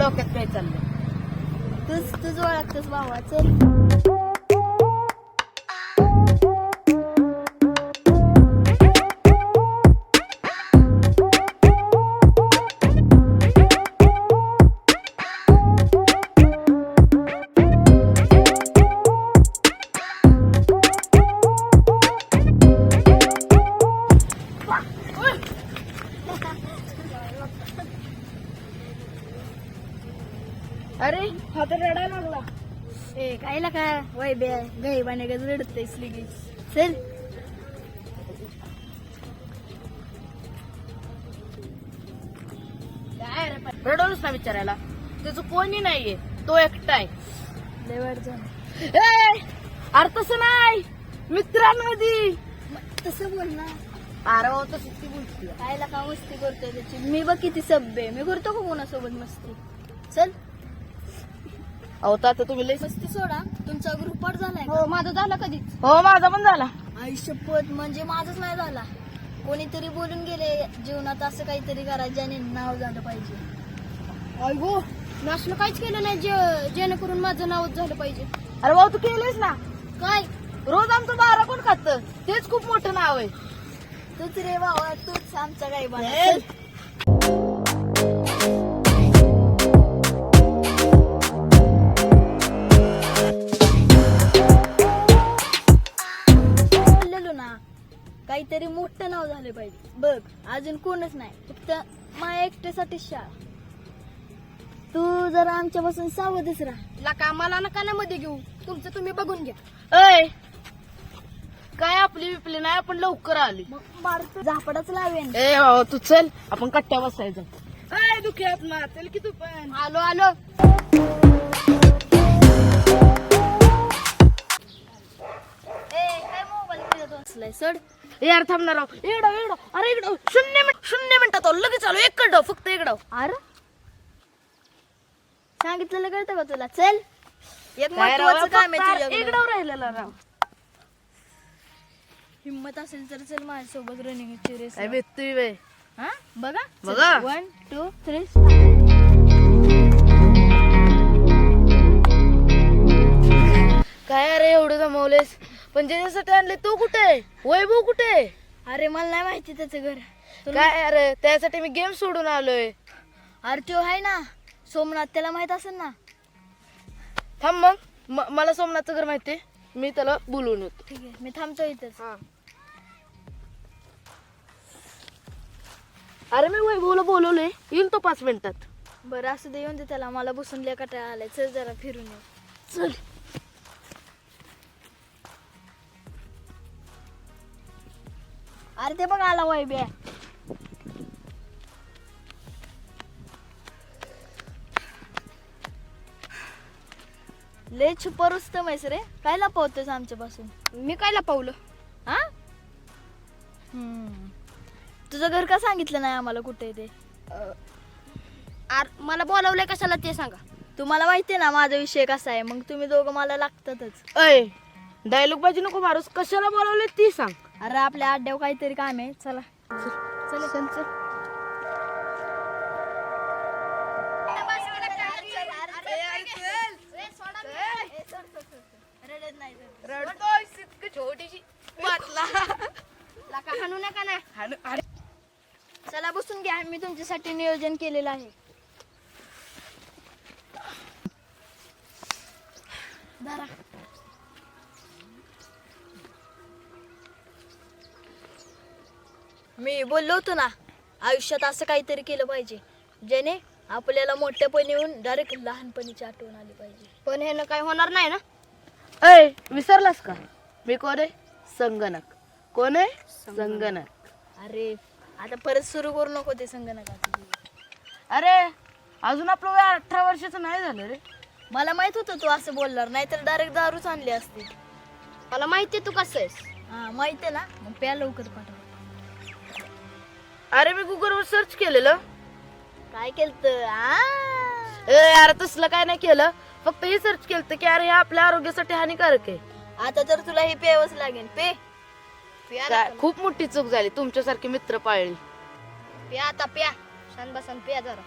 डोक्यात काय चाललंय? तूच तुझ ओळखतोस भावा चल. लागला. ए कायला काय वय बे गैबाने गज रडतेस लगेच. चल? रडवलंच ना विचारायला. त्याचं कोणी नाहीये तो एकटा आहे. लय वाट झालं. ए, अरे तसं नाही. मित्रांमध्ये. तसं बोल ना. अरे भाऊ तसं ती बोलती. कायला का मस्ती करतोय त्याची. मी बघ किती सभ्य. मी करतो का कोणासोबत मस्ती? चल. अहो तर आता तुम्ही लय मस्ती सोडा. तुमचा ग्रुप पाठ झालाय का? हो माझा झाला कधीच. हो माझा पण झाला. आई शपथ म्हणजे माझंच नाही झाला. कोणीतरी बोलून गेले जीवनात असं काहीतरी करा ज्याने नाव झालं पाहिजे. अयगो नाशनं काहीच केलं नाही जे जेणेकरून माझं नावच झालं पाहिजे. अरे भाऊ तू केलंयस ना? काय? रोज आमचं बारा कोण खात? तेच खूप मोठं नाव आहे. तूच रे बाबा तूच आमचा काही चल. काहीतरी मोठं नाव झालं पाहिजे. बघ अजून कोणच नाही. फक्त माझ्या एकट्यासाठी शाळा. तू जरा आमच्यापासून सावधच राहा. लका मला ना कानामध्ये घेऊ. तुमचं तुम्ही बघून घ्या. अय काय आपली विपली नाही आपण लवकर आली मारतो. झापडाच लावेन. ए बाबा तू चल. आपण कट्ट्या बसायचं अय दुखी ना चल की तू पण. आलो आलो. बसलाय सड. यार थांबणार राव इकडं इकडं. अरे इकडं. शून्य मिनिट शून्य मिनिटात आलो. लगेच आलो. एक कडव फक्त इकडं. अरे. सांगितलेलं कळतं का तुला? चल. एक काय राव, महत्वाचं काम फक्त आहे तुझ्याकडं. इकडं राहिलेला राव. हिम्मत असेल तर चल माझ्यासोबत रनिंगची रेस काय भेटतोय हा? बघा. बघा. वन टू थ्री काय अरे एवढं जमवलेस पण ज्याच्यासाठी आणले तो कुठे आहे? वैभव कुठे आहे? अरे मला नाही माहिती त्याचं घर. तुला- काय अरे त्यासाठी मी गेम सोडून आलोय. अरे तो आहे ना. सोमनाथ त्याला माहीत असेल ना? थांब मग. म- मला सोमनाथचं घर माहिती मी त्याला बोलवून येतो. ठीक आहे मी थांबतो इथंच. अरे मी वैभवला बोलवलंय. येईल तो पाच मिनिटात. बरं असं दे येऊन दे त्याला. मला बसून लय कटाळा आलाय. चल जरा फिरून येऊ. चल. अरे ते बघ आला वैब्या लय छुपा रुस्तम आहेस रे. काय लपवतोस आमच्यापासून? मी काय लपवलं हा? हम्म. तुझं घर का सांगितलं नाही आम्हाला कुठे ते? मला बोलवलंय कशाला ते सांगा. तुम्हाला माहितीये ना माझा विषय कसा आहे? मग तुम्ही दोघं मला लागतातच. अय डायलॉग बाजी नको मारूस. कशाला बोलवले ती सांग. अरे आपल्या अड्ड्यावर काहीतरी काम आहे. चला. चल चल चल हाणू नका ना. चला बसून घ्या. मी तुमच्यासाठी नियोजन केलेलं आहे. धरा. मी बोललो होतो ना आयुष्यात असं काहीतरी केलं पाहिजे ज्याने आपल्याला मोठ्यापणी येऊन डायरेक्ट लहानपणीची आठवण आली पाहिजे. पण हे काय होणार नाही ना? अय विसरलास का? मी कोण आहे? संगणक. कोण आहे? संगणक. अरे आता परत सुरू करू नको ते संगणकाचं अरे अजून आपलं वय अठरा वर्षाचं नाही झालं रे. मला माहीत होतं तू असं बोलणार नाहीतर डायरेक्ट दारूच आणली असती. मला माहिती तू कसं आहेस. हा माहिती आहे ना? मग प्या लवकर पाठव. अरे मी गुगलवर सर्च केलेलं. काय केलत? ए अरे तसलं काय नाही केलं. फक्त हे सर्च केलं की अरे हे आपल्या आरोग्यासाठी हानिकारक आहे. आता तर तुला हे प्यावंच लागेल. पे. खूप मोठी चूक झाली. तुमच्यासारखे मित्र पाळली. प्या आता प्या. शान बसन प्या जरा.